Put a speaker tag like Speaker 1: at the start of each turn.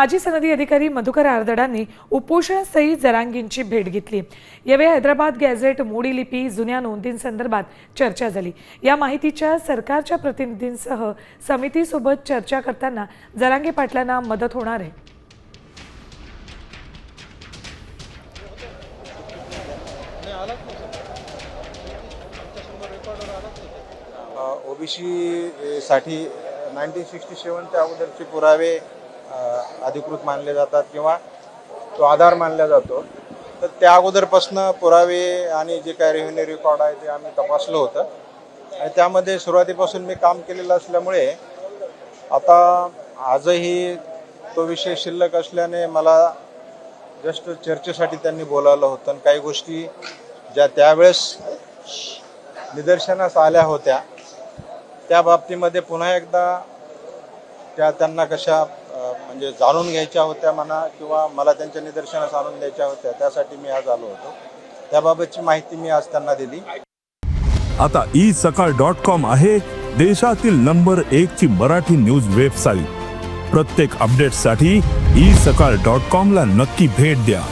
Speaker 1: माजी सनदी अधिकारी मधुकर आरदडांनी उपोषणस्थळी जरांगींची भेट घेतली. यावेळी हैदराबाद गॅझेट मोडी लिपी जुन्या नोंदींसंदर्भात चर्चा झाली. या माहितीच्या सरकारच्या प्रतिनिधींसह समितीसोबत चर्चा करताना जरांगे पाटलांना मदत होणार आहे.
Speaker 2: ओबीसी साठी नाईन्टीन सिक्स्टी सेवनच्या अगोदरचे पुरावे अधिकृत मानले जातात किंवा तो आधार मानला जातो. तर त्या अगोदरपासनं पुरावे आणि जे काय रेव्हेन्यू रेकॉर्ड आहे ते आम्ही तपासलं होतं. आणि त्यामध्ये सुरुवातीपासून मी काम केलेलं असल्यामुळे आता आजही तो विषय शिल्लक असल्याने मला जस्ट चर्चेसाठी त्यांनी बोलावलं होतं. आणि काही गोष्टी ज्या त्यावेळेस निदर्शनास आल्या होत्या त्या बाबतीमध्ये पुन्हा एकदा त्या त्यांना कशा म्हणजे जाणून घ्यायच्या होत्या म्हणा किंवा मला त्यांच्या निदर्शनास आणून द्यायच्या होत्या त्यासाठी मी आज आलो होतो. त्याबाबतची माहिती मी आज त्यांना दिली.
Speaker 3: आता ई सकाळ डॉट कॉम आहे देशातील नंबर एक ची मराठी न्यूज वेबसाईट. प्रत्येक अपडेटसाठी ई सकाळ डॉट कॉम ला नक्की भेट द्या.